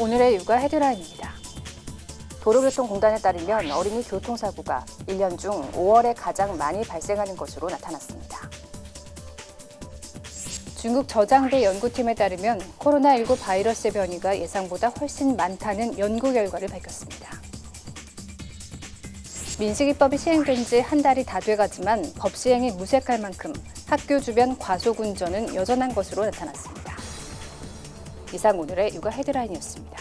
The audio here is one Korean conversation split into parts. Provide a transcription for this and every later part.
오늘의 육아 헤드라인입니다. 도로교통공단에 따르면 어린이 교통사고가 1년 중 5월에 가장 많이 발생하는 것으로 나타났습니다. 중국 저장대 연구팀에 따르면 코로나19 바이러스 변이가 예상보다 훨씬 많다는 연구 결과를 밝혔습니다. 민식이법이 시행된 지 한 달이 다 돼가지만 법 시행이 무색할 만큼 학교 주변 과속 운전은 여전한 것으로 나타났습니다. 이상 오늘의 육아 헤드라인이었습니다.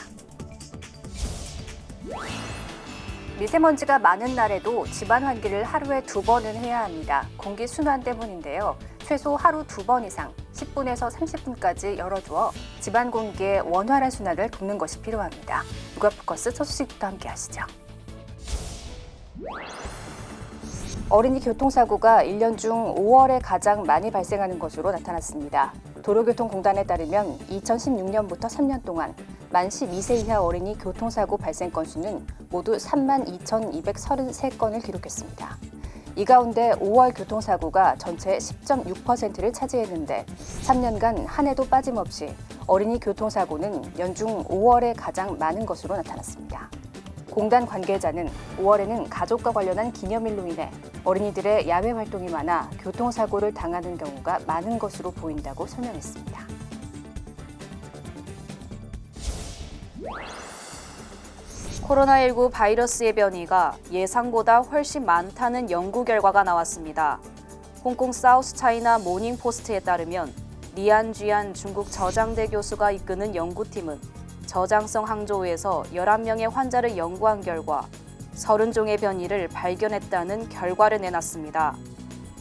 미세먼지가 많은 날에도 집안 환기를 하루에 두 번은 해야 합니다. 공기 순환 때문인데요. 최소 하루 두 번 이상 10분에서 30분까지 열어두어 집안 공기의 원활한 순환을 돕는 것이 필요합니다. 육아 포커스 첫 소식부터 함께 하시죠. 어린이 교통사고가 1년 중 5월에 가장 많이 발생하는 것으로 나타났습니다. 도로교통공단에 따르면 2016년부터 3년 동안 만 12세 이하 어린이 교통사고 발생 건수는 모두 3만 2,233건을 기록했습니다. 이 가운데 5월 교통사고가 전체의 10.6%를 차지했는데 3년간 한 해도 빠짐없이 어린이 교통사고는 연중 5월에 가장 많은 것으로 나타났습니다. 공단 관계자는 5월에는 가족과 관련한 기념일로 인해 어린이들의 야외 활동이 많아 교통사고를 당하는 경우가 많은 것으로 보인다고 설명했습니다. 코로나19 바이러스의 변이가 예상보다 훨씬 많다는 연구 결과가 나왔습니다. 홍콩 사우스 차이나 모닝 포스트에 따르면 리안 쥐안 중국 저장대 교수가 이끄는 연구팀은 저장성 항저우에서 11명의 환자를 연구한 결과 30종의 변이를 발견했다는 결과를 내놨습니다.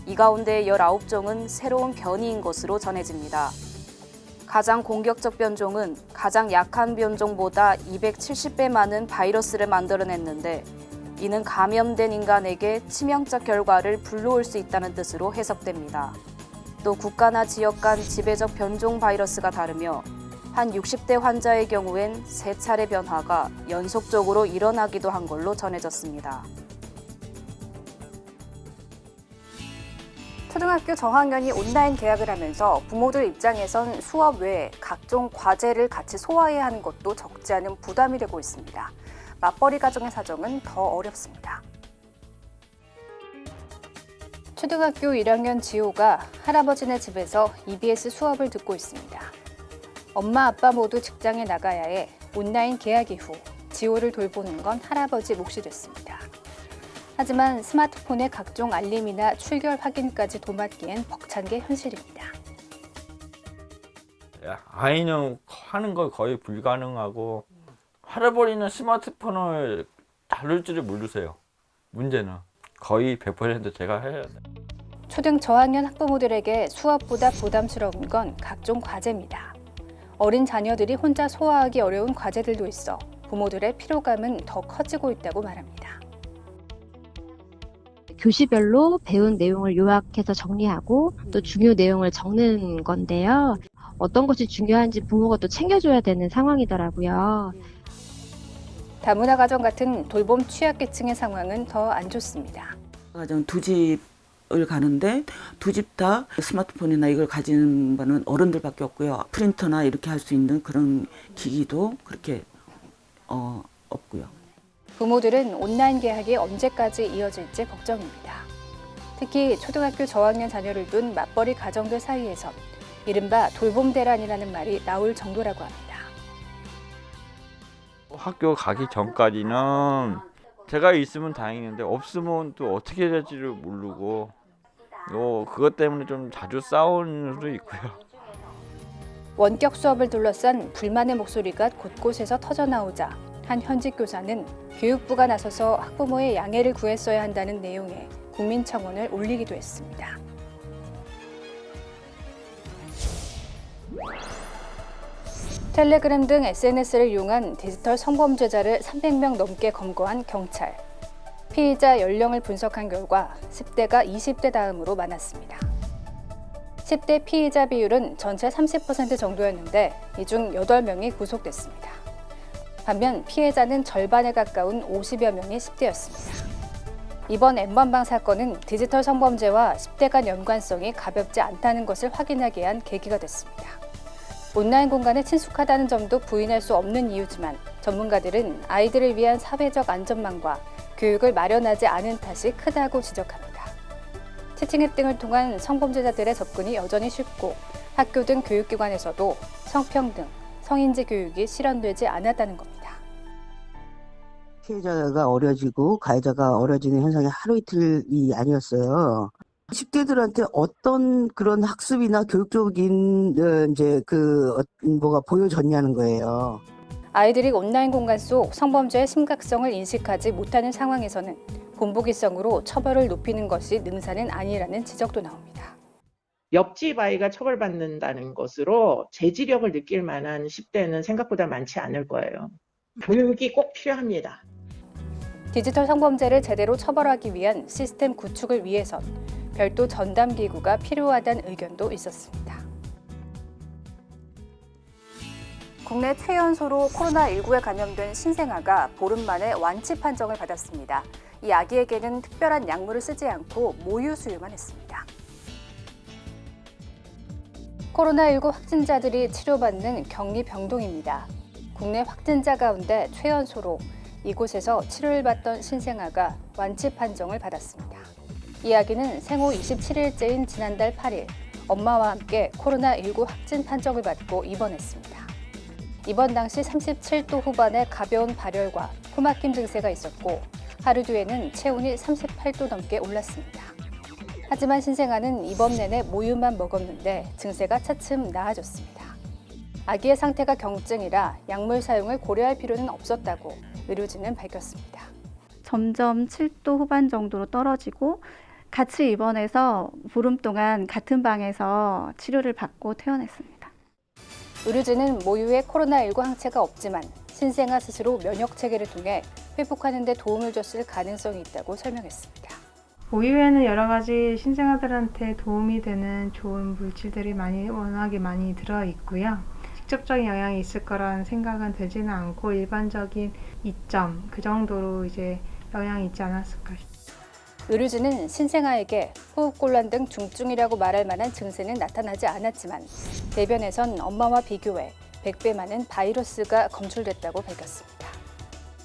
이 가운데 19종은 새로운 변이인 것으로 전해집니다. 가장 공격적 변종은 가장 약한 변종보다 270배 많은 바이러스를 만들어냈는데 이는 감염된 인간에게 치명적 결과를 불러올 수 있다는 뜻으로 해석됩니다. 또 국가나 지역 간 지배적 변종 바이러스가 다르며 한 60대 환자의 경우엔 세 차례 변화가 연속적으로 일어나기도 한 걸로 전해졌습니다. 초등학교 저학년이 온라인 개학을 하면서 부모들 입장에선 수업 외에 각종 과제를 같이 소화해야 하는 것도 적지 않은 부담이 되고 있습니다. 맞벌이 가정의 사정은 더 어렵습니다. 초등학교 1학년 지호가 할아버지네 집에서 EBS 수업을 듣고 있습니다. 엄마 아빠 모두 직장에 나가야 해 온라인 개학 이후 지호를 돌보는 건 할아버지 몫이 됐습니다. 하지만 스마트폰의 각종 알림이나 출결 확인까지 도맡기엔 벅찬 게 현실입니다. 야, 아이는 하는 거 거의 불가능하고 할아버지는 스마트폰을 다룰 줄을 모르세요. 문제는 거의 100% 제가 해야 돼. 초등 저학년 학부모들에게 수업보다 부담스러운 건 각종 과제입니다. 어린 자녀들이 혼자 소화하기 어려운 과제들도 있어 부모들의 피로감은 더 커지고 있다고 말합니다. 교시별로 배운 내용을 요약해서 정리하고 또 중요 내용을 적는 건데요. 어떤 것이 중요한지 부모가 또 챙겨줘야 되는 상황이더라고요. 다문화 가정 같은 돌봄 취약계층의 상황은 더 안 좋습니다. 가정 두 집 을 가는데 두 집 다 스마트폰이나 이걸 가지는 분은 어른들밖에 없고요. 프린터나 이렇게 할 수 있는 그런 기기도 그렇게 어, 없고요. 부모들은 온라인 개학이 언제까지 이어질지 걱정입니다. 특히 초등학교 저학년 자녀를 둔 맞벌이 가정들 사이에선 이른바 돌봄 대란이라는 말이 나올 정도라고 합니다. 학교 가기 전까지는 제가 있으면 다행인데 없으면 또 어떻게 될지를 모르고 어, 그것 때문에 좀 자주 싸우는 수도 있고요. 원격 수업을 둘러싼 불만의 목소리가 곳곳에서 터져나오자 한 현직 교사는 교육부가 나서서 학부모의 양해를 구했어야 한다는 내용의 국민청원을 올리기도 했습니다. 텔레그램 등 SNS를 이용한 디지털 성범죄자를 300명 넘게 검거한 경찰. 피의자 연령을 분석한 결과 10대가 20대 다음으로 많았습니다. 10대 피의자 비율은 전체 30% 정도였는데 이 중 8명이 구속됐습니다. 반면 피해자는 절반에 가까운 50여 명이 10대였습니다. 이번 N번방 사건은 디지털 성범죄와 10대 간 연관성이 가볍지 않다는 것을 확인하게 한 계기가 됐습니다. 온라인 공간에 친숙하다는 점도 부인할 수 없는 이유지만 전문가들은 아이들을 위한 사회적 안전망과 교육을 마련하지 않은 탓이 크다고 지적합니다. 채팅앱 등을 통한 성범죄자들의 접근이 여전히 쉽고 학교 등 교육기관에서도 성평등, 성인지 교육이 실현되지 않았다는 겁니다. 피해자가 어려지고 가해자가 어려지는 현상이 하루 이틀이 아니었어요. 10대들한테 어떤 그런 학습이나 교육적인 어, 이제 그 어, 뭐가 보여졌냐는 거예요. 아이들이 온라인 공간 속 성범죄의 심각성을 인식하지 못하는 상황에서는 본보기성으로 처벌을 높이는 것이 능사는 아니라는 지적도 나옵니다. 옆집 아이가 처벌받는다는 것으로 재지력을 느낄 만한 10대는 생각보다 많지 않을 거예요. 교육이 꼭 필요합니다. 디지털 성범죄를 제대로 처벌하기 위한 시스템 구축을 위해선 별도 전담 기구가 필요하다는 의견도 있었습니다. 국내 최연소로 코로나19에 감염된 신생아가 보름 만에 완치 판정을 받았습니다. 이 아기에게는 특별한 약물을 쓰지 않고 모유 수유만 했습니다. 코로나19 확진자들이 치료받는 격리 병동입니다. 국내 확진자 가운데 최연소로 이곳에서 치료를 받던 신생아가 완치 판정을 받았습니다. 이 아기는 생후 27일째인 지난달 8일 엄마와 함께 코로나19 확진 판정을 받고 입원했습니다. 입원 당시 37도 후반의 가벼운 발열과 코막힘 증세가 있었고 하루 뒤에는 체온이 38도 넘게 올랐습니다. 하지만 신생아는 입원 내내 모유만 먹었는데 증세가 차츰 나아졌습니다. 아기의 상태가 경증이라 약물 사용을 고려할 필요는 없었다고 의료진은 밝혔습니다. 점점 7도 후반 정도로 떨어지고 같이 입원해서 보름 동안 같은 방에서 치료를 받고 퇴원했습니다. 의료진은 모유에 코로나19 항체가 없지만 신생아 스스로 면역 체계를 통해 회복하는 데 도움을 줬을 가능성이 있다고 설명했습니다. 모유에는 여러 가지 신생아들한테 도움이 되는 좋은 물질들이 많이 워낙에 많이 들어 있고요. 직접적인 영향이 있을 거라는 생각은 되지는 않고 일반적인 이점 그 정도로 이제 영향이 있지 않았을까 싶습니다. 의료진은 신생아에게 호흡곤란 등 중증이라고 말할 만한 증세는 나타나지 않았지만 대변에선 엄마와 비교해 100배 많은 바이러스가 검출됐다고 밝혔습니다.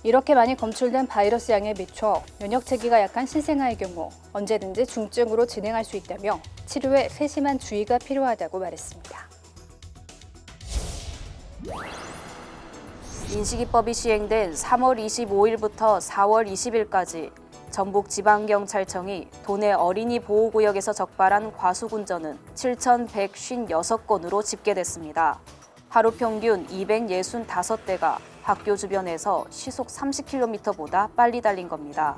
이렇게 많이 검출된 바이러스 양에 비춰 면역 체계가 약한 신생아의 경우 언제든지 중증으로 진행할 수 있다며 치료에 세심한 주의가 필요하다고 말했습니다. 인식이법이 시행된 3월 25일부터 4월 20일까지 전북 지방경찰청이 도내 어린이 보호구역에서 적발한 과속운전은 7,156건으로 집계됐습니다. 하루 평균 265대가 학교 주변에서 시속 30km보다 빨리 달린 겁니다.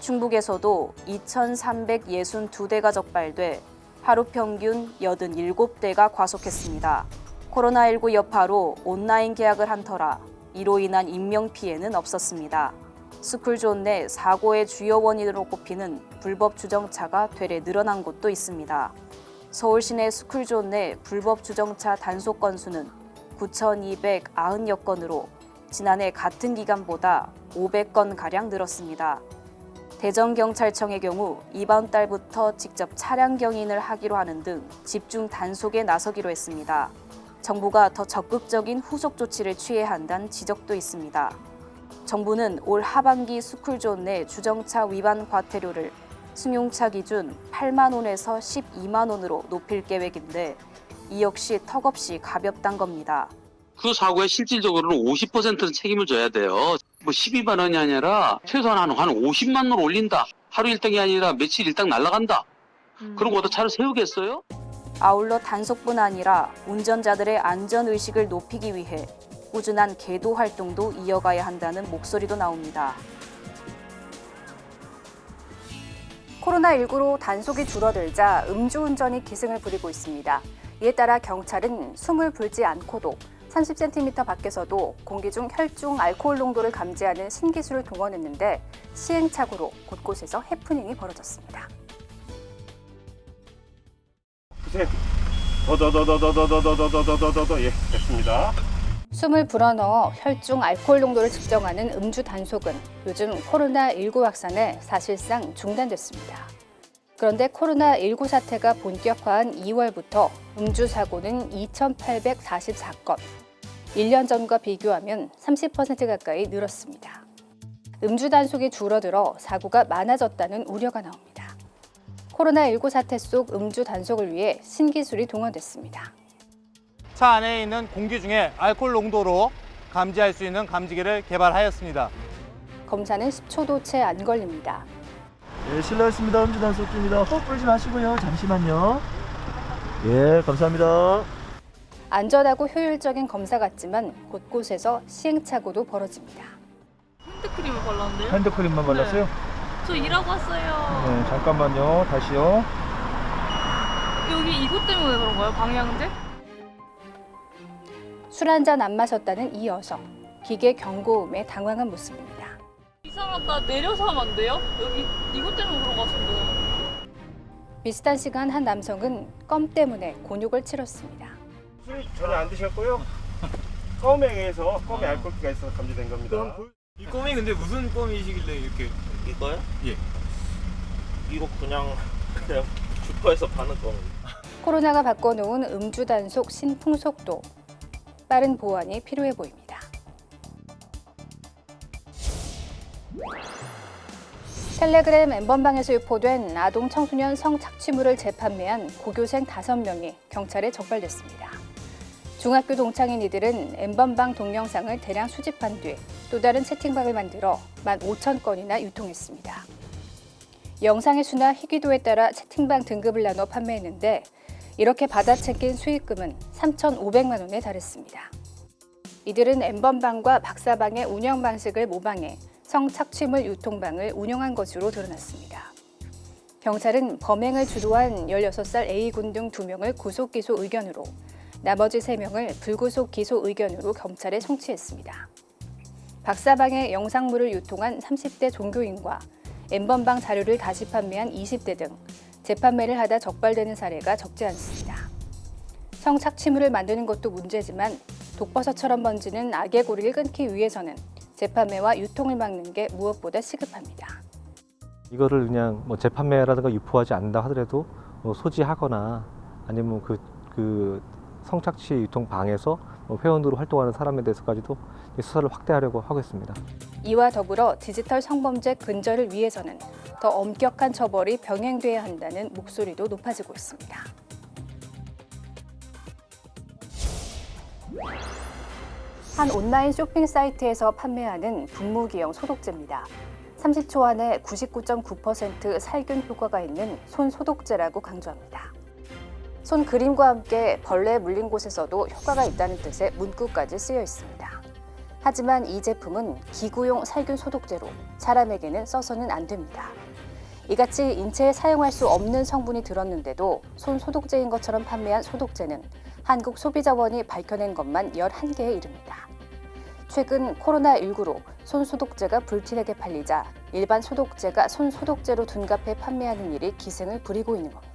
충북에서도 2,362대가 적발돼 하루 평균 87대가 과속했습니다. 코로나19 여파로 온라인 계약을 한 터라 이로 인한 인명피해는 없었습니다. 스쿨존 내 사고의 주요 원인으로 꼽히는 불법 주정차가 되레 늘어난 곳도 있습니다. 서울 시내 스쿨존 내 불법 주정차 단속 건수는 9,290여 건으로 지난해 같은 기간보다 500건 가량 늘었습니다. 대전경찰청의 경우 이번 달부터 직접 차량 경인을 하기로 하는 등 집중 단속에 나서기로 했습니다. 정부가 더 적극적인 후속 조치를 취해야 한다는 지적도 있습니다. 정부는 올 하반기 스쿨존 내 주정차 위반 과태료를 승용차 기준 8만 원에서 12만 원으로 높일 계획인데 이 역시 턱없이 가볍단 겁니다. 그 사고에 실질적으로는 50%는 책임을 져야 돼요. 뭐 12만 원이 아니라 최소한 한, 한 50만 원 올린다. 하루 일당이 아니라 며칠 일당 날라간다. 그런 거다 차를 세우겠어요? 아울러 단속뿐 아니라 운전자들의 안전 의식을 높이기 위해 꾸준한 계도 활동도 이어가야 한다는 목소리도 나옵니다. 코로나19로 단속이 줄어들자 음주운전이 기승을 부리고 있습니다. 이에 따라 경찰은 숨을 불지 않고도 30cm 밖에서도 공기 중 혈중 알코올 농도를 감지하는 신기술을 동원했는데 시행착오로 곳곳에서 해프닝이 벌어졌습니다. 더더더더더더더더더더더더더 예 됐습니다. 숨을 불어넣어 혈중 알코올 농도를 측정하는 음주 단속은 요즘 코로나19 확산에 사실상 중단됐습니다. 그런데 코로나19 사태가 본격화한 2월부터 음주 사고는 2,844건. 1년 전과 비교하면 30% 가까이 늘었습니다. 음주 단속이 줄어들어 사고가 많아졌다는 우려가 나옵니다. 코로나19 사태 속 음주 단속을 위해 신기술이 동원됐습니다. 차 안에 있는 공기 중에 알코올 농도로 감지할 수 있는 감지기를 개발하였습니다. 검사는 10초도 채 안 걸립니다. 예, 실례했습니다. 음주 단속기입니다. 꼭 불지 마시고요. 잠시만요. 예, 감사합니다. 안전하고 효율적인 검사 같지만 곳곳에서 시행착오도 벌어집니다. 핸드크림을 발랐는데요? 핸드크림만 발랐어요? 저 일하고 왔어요. 네, 잠깐만요. 다시요. 여기 이것 때문에 그런 거예요? 방향제? 술 한 잔 안 마셨다는 이 여성. 기계 경고음에 당황한 모습입니다. 이상하다. 내려서 하면 안 돼요? 여기 이것 때문에 같은데. 비슷한 시간 한 남성은 껌 때문에 곤욕을 치렀습니다. 술 전혀 안 드셨고요. 껌에 의해서 껌에 알코올기가 있어서 감지된 겁니다. 이 껌이 근데 무슨 껌이시길래 이렇게 이거요? 예. 이거 그냥 그냥 슈퍼에서 파는 거. 코로나가 바꿔놓은 음주 단속 신풍 속도. 빠른 보완이 필요해 보입니다. 텔레그램 엠번방에서 유포된 아동 청소년 성착취물을 재판매한 고교생 5명이 경찰에 적발됐습니다. 중학교 동창인 이들은 엠번방 동영상을 대량 수집한 뒤 또 다른 채팅방을 만들어 15,000건이나 유통했습니다. 영상의 수나 희귀도에 따라 채팅방 등급을 나눠 판매했는데 이렇게 받아 챙긴 수익금은 3,500만 원에 달했습니다. 이들은 엠번방과 박사방의 운영 방식을 모방해 성착취물 유통방을 운영한 것으로 드러났습니다. 경찰은 범행을 주도한 16살 A군 등 2명을 구속 기소 의견으로 나머지 3명을 불구속 기소 의견으로 검찰에 송치했습니다. 박사방의 영상물을 유통한 30대 종교인과 엠번방 자료를 다시 판매한 20대 등 재판매를 하다 적발되는 사례가 적지 않습니다. 성착취물을 만드는 것도 문제지만 독버섯처럼 번지는 악의 고리를 끊기 위해서는 재판매와 유통을 막는 게 무엇보다 시급합니다. 이거를 그냥 뭐 재판매라든가 유포하지 않는다 하더라도 뭐 소지하거나 아니면 그, 그 성착취 유통 방에서 뭐 회원으로 활동하는 사람에 대해서까지도 수사를 확대하려고 하고 있습니다. 이와 더불어 디지털 성범죄 근절을 위해서는 더 엄격한 처벌이 병행돼야 한다는 목소리도 높아지고 있습니다. 한 온라인 쇼핑 사이트에서 판매하는 분무기형 소독제입니다. 30초 안에 99.9% 살균 효과가 있는 손 소독제라고 강조합니다. 손 그림과 함께 벌레에 물린 곳에서도 효과가 있다는 뜻의 문구까지 쓰여 있습니다. 하지만 이 제품은 기구용 살균 소독제로 사람에게는 써서는 안 됩니다. 이같이 인체에 사용할 수 없는 성분이 들었는데도 손 소독제인 것처럼 판매한 소독제는 한국 소비자원이 밝혀낸 것만 11개에 이릅니다. 최근 코로나19로 손 소독제가 불티나게 팔리자 일반 소독제가 손 소독제로 둔갑해 판매하는 일이 기승을 부리고 있는 겁니다.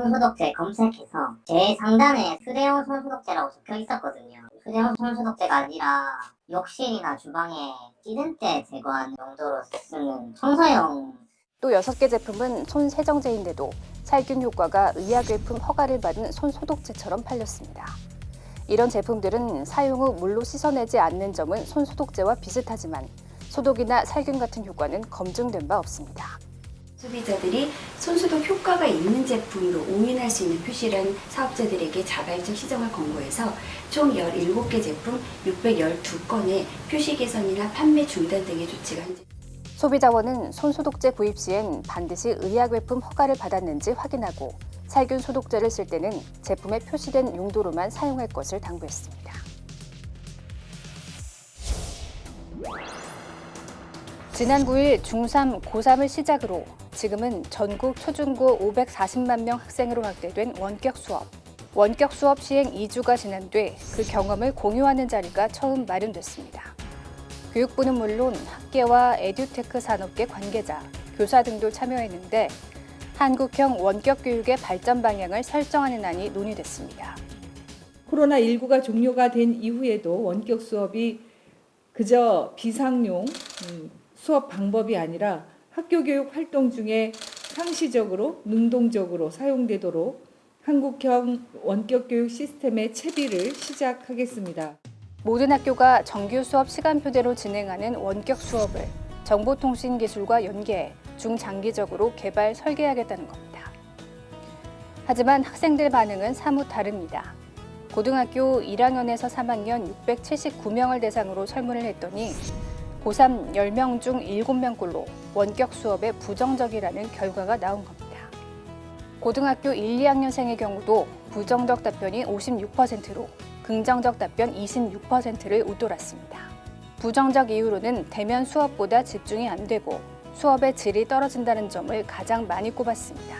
손소독제 검색해서 제 상단에 휴대용 손소독제라고 적혀 있었거든요. 휴대용 손소독제가 아니라 욕실이나 주방에 찌든 때 제거하는 용도로 쓰는 청소용 또 6개 제품은 손 세정제인데도 살균 효과가 의약외품 허가를 받은 손 소독제처럼 팔렸습니다. 이런 제품들은 사용 후 물로 씻어내지 않는 점은 손 소독제와 비슷하지만 소독이나 살균 같은 효과는 검증된 바 없습니다. 소비자들이 손소독 효과가 있는 제품으로 오인할 수 있는 표시를 사업자들에게 자발적 시정을 권고해서 총 17개 제품 612건의 표시 개선이나 판매 중단 등의 조치가 소비자원은 손소독제 구입 시엔 반드시 의약외품 허가를 받았는지 확인하고 살균 소독제를 쓸 때는 제품에 표시된 용도로만 사용할 것을 당부했습니다. 지난 9일 중3, 고3을 시작으로 지금은 전국 초중고 540만 명 학생으로 확대된 원격 수업. 원격 수업 시행 2주가 지난 뒤 그 경험을 공유하는 자리가 처음 마련됐습니다. 교육부는 물론 학계와 에듀테크 산업계 관계자, 교사 등도 참여했는데 한국형 원격 교육의 발전 방향을 설정하는 안이 논의됐습니다. 코로나19가 종료가 된 이후에도 원격 수업이 그저 비상용 음, 수업 방법이 아니라 학교 교육 활동 중에 상시적으로 능동적으로 사용되도록 한국형 원격 교육 시스템의 채비를 시작하겠습니다. 모든 학교가 정규 수업 시간표대로 진행하는 원격 수업을 정보통신기술과 연계해 중장기적으로 개발 설계하겠다는 겁니다. 하지만 학생들 반응은 사뭇 다릅니다. 고등학교 1학년에서 3학년 679명을 대상으로 설문을 했더니 고3 10명 중 7명꼴로 원격 수업에 부정적이라는 결과가 나온 겁니다. 고등학교 1, 2학년생의 경우도 부정적 답변이 56%로 긍정적 답변 26%를 웃돌았습니다. 부정적 이유로는 대면 수업보다 집중이 안 되고 수업의 질이 떨어진다는 점을 가장 많이 꼽았습니다.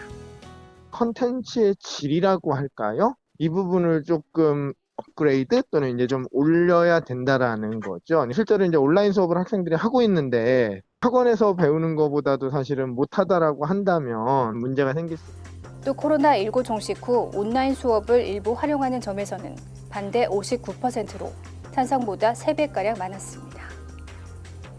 컨텐츠의 질이라고 할까요? 이 부분을 조금 업그레이드 또는 이제 좀 올려야 된다라는 거죠. 실제로 이제 온라인 수업을 학생들이 하고 있는데 학원에서 배우는 것보다도 사실은 못하다라고 한다면 문제가 생길 수 또 코로나19 종식 후 온라인 수업을 일부 활용하는 점에서는 반대 59%로 찬성보다 3배가량 많았습니다.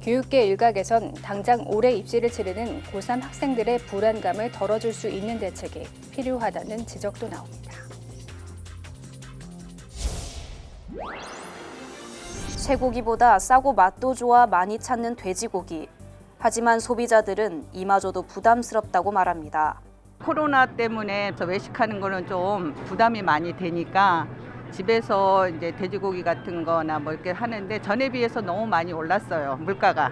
교육계 일각에선 당장 올해 입시를 치르는 고3 학생들의 불안감을 덜어줄 수 있는 대책이 필요하다는 지적도 나옵니다. 쇠고기보다 싸고 맛도 좋아 많이 찾는 돼지고기. 하지만 소비자들은 이마저도 부담스럽다고 말합니다. 코로나 때문에 저 외식하는 거는 좀 부담이 많이 되니까 집에서 이제 돼지고기 같은 거나 뭐 이렇게 하는데 전에 비해서 너무 많이 올랐어요. 물가가.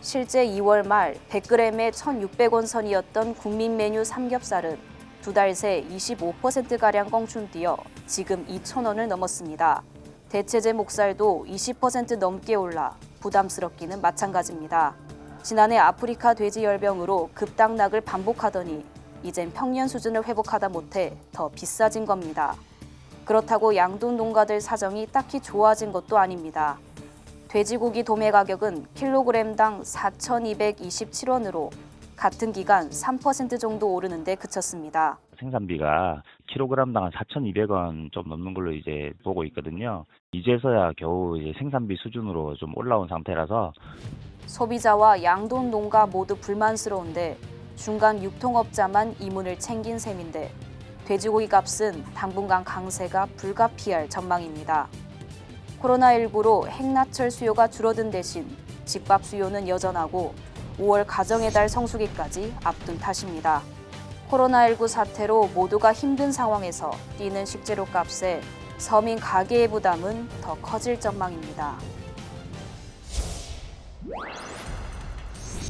실제 2월 말 100g에 1,600원 선이었던 국민 메뉴 삼겹살은 두 달 새 25%가량 껑충 뛰어 지금 2,000원을 넘었습니다. 대체제 목살도 20% 넘게 올라 부담스럽기는 마찬가지입니다. 지난해 아프리카 돼지 열병으로 급당락을 반복하더니 이젠 평년 수준을 회복하다 못해 더 비싸진 겁니다. 그렇다고 양돈 농가들 사정이 딱히 좋아진 것도 아닙니다. 돼지고기 도매 가격은 킬로그램당 4,227원으로 같은 기간 3% 정도 오르는 데 그쳤습니다. 생산비가 킬로그램당 한 4,200원 좀 넘는 걸로 이제 보고 있거든요. 이제서야 겨우 이제 생산비 수준으로 좀 올라온 상태라서 소비자와 양돈 농가 모두 불만스러운데 중간 유통업자만 이문을 챙긴 셈인데 돼지고기 값은 당분간 강세가 불가피할 전망입니다. 코로나19로 행나철 수요가 줄어든 대신 집밥 수요는 여전하고 5월 가정의 달 성수기까지 앞둔 탓입니다. 코로나19 사태로 모두가 힘든 상황에서 뛰는 식재료 값에 서민 가계의 부담은 더 커질 전망입니다.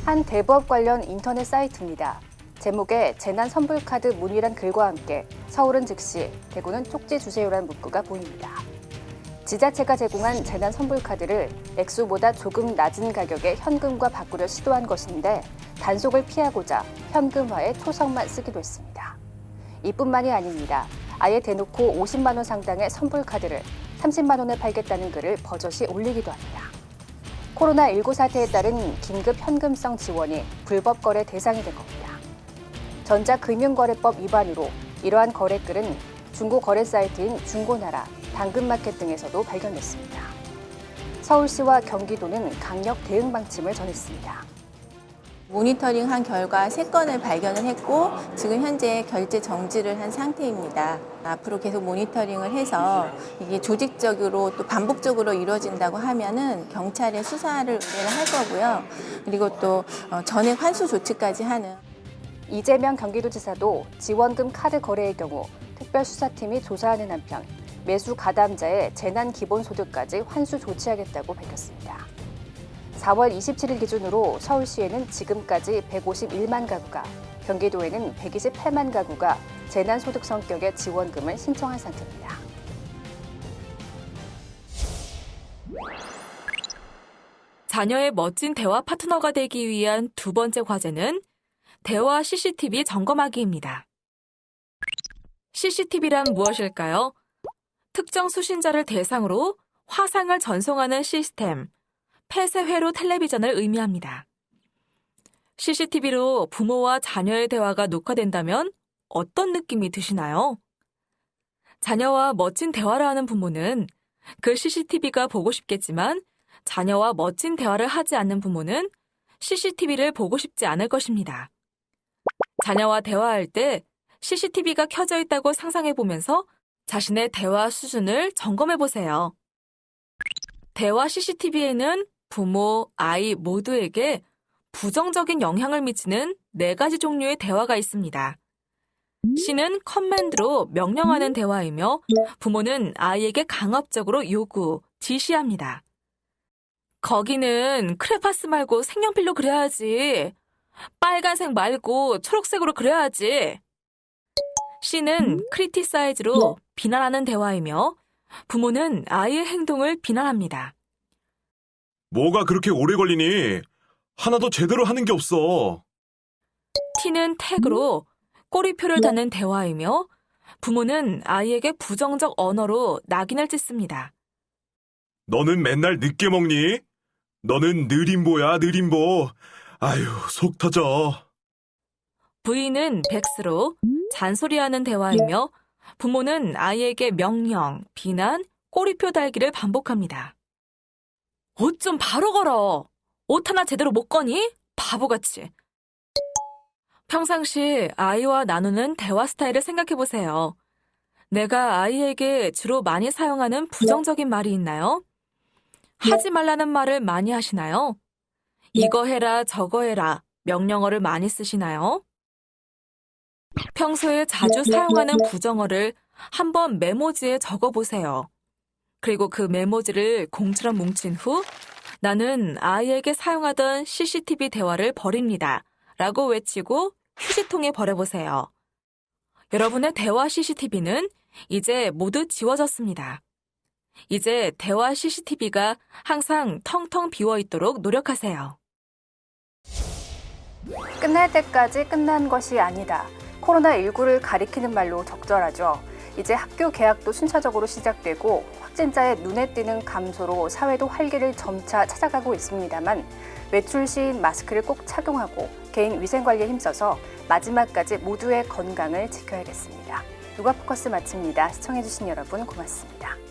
한 대부업 관련 인터넷 사이트입니다. 제목에 재난 선불 카드 문의란 글과 함께 서울은 즉시, 대구는 쪽지 주세요란 문구가 보입니다. 지자체가 제공한 재난 선불 카드를 액수보다 조금 낮은 가격에 현금과 바꾸려 시도한 것인데 단속을 피하고자 현금화에 초성만 쓰기도 했습니다. 이뿐만이 아닙니다. 아예 대놓고 50만 원 상당의 선불 카드를 30만 원에 팔겠다는 글을 버젓이 올리기도 합니다. 코로나19 사태에 따른 긴급 현금성 지원이 불법 거래 대상이 된 겁니다. 전자금융거래법 위반으로 이러한 거래글은 중고 거래 사이트인 중고나라, 당근마켓 등에서도 발견됐습니다. 서울시와 경기도는 강력 대응 방침을 전했습니다. 모니터링한 결과 세건을 발견을 했고 지금 현재 결제 정지를 한 상태입니다. 앞으로 계속 모니터링을 해서 이게 조직적으로 또 반복적으로 이루어진다고 하면은 경찰에 수사를 의뢰를 할 거고요. 그리고 또 어, 전액 환수 조치까지 하는 이재명 경기도지사도 지원금 카드 거래의 경우 특별수사팀이 조사하는 한편 매수 가담자의 재난 기본소득까지 환수 조치하겠다고 밝혔습니다. 4월 27일 기준으로 서울시에는 지금까지 151만 가구가, 경기도에는 128만 가구가 재난소득 성격의 지원금을 신청한 상태입니다. 자녀의 멋진 대화 파트너가 되기 위한 두 번째 과제는 대화 CCTV 점검하기입니다. CCTV란 무엇일까요? 특정 수신자를 대상으로 화상을 전송하는 시스템, 폐쇄회로 텔레비전을 의미합니다. CCTV로 부모와 자녀의 대화가 녹화된다면 어떤 느낌이 드시나요? 자녀와 멋진 대화를 하는 부모는 그 CCTV가 보고 싶겠지만 자녀와 멋진 대화를 하지 않는 부모는 CCTV를 보고 싶지 않을 것입니다. 자녀와 대화할 때 CCTV가 켜져 있다고 상상해 보면서 자신의 대화 수준을 점검해 보세요. 대화 CCTV에는 부모, 아이 모두에게 부정적인 영향을 미치는 네 가지 종류의 대화가 있습니다. C는 커맨드로 명령하는 대화이며 부모는 아이에게 강압적으로 요구, 지시합니다. 거기는 크레파스 말고 색연필로 그려야지. 빨간색 말고 초록색으로 그려야지. C는 크리티사이즈로 비난하는 대화이며 부모는 아이의 행동을 비난합니다. 뭐가 그렇게 오래 걸리니? 하나도 제대로 하는 게 없어. T는 태그로 꼬리표를 다는 대화이며 부모는 아이에게 부정적 언어로 낙인을 찍습니다. 너는 맨날 늦게 먹니? 너는 느림보야, 느림보. 아유, 속 터져. V는 백스로 잔소리하는 대화이며 부모는 아이에게 명령, 비난, 꼬리표 달기를 반복합니다. 옷 좀 바로 걸어. 옷 하나 제대로 못 거니? 바보같이. 평상시 아이와 나누는 대화 스타일을 생각해 보세요. 내가 아이에게 주로 많이 사용하는 부정적인 말이 있나요? 하지 말라는 말을 많이 하시나요? 이거 해라, 저거 해라, 명령어를 많이 쓰시나요? 평소에 자주 사용하는 부정어를 한번 메모지에 적어 보세요. 그리고 그 메모지를 공처럼 뭉친 후 나는 아이에게 사용하던 CCTV 대화를 버립니다. 라고 외치고 휴지통에 버려보세요. 여러분의 대화 CCTV는 이제 모두 지워졌습니다. 이제 대화 CCTV가 항상 텅텅 비어 있도록 노력하세요. 끝날 때까지 끝난 것이 아니다. 코로나19를 가리키는 말로 적절하죠. 이제 학교 개학도 순차적으로 시작되고 확진자의 눈에 띄는 감소로 사회도 활기를 점차 찾아가고 있습니다만 외출 시인 마스크를 꼭 착용하고 개인 위생 관리에 힘써서 마지막까지 모두의 건강을 지켜야겠습니다. 누가 포커스 마칩니다. 시청해주신 여러분 고맙습니다.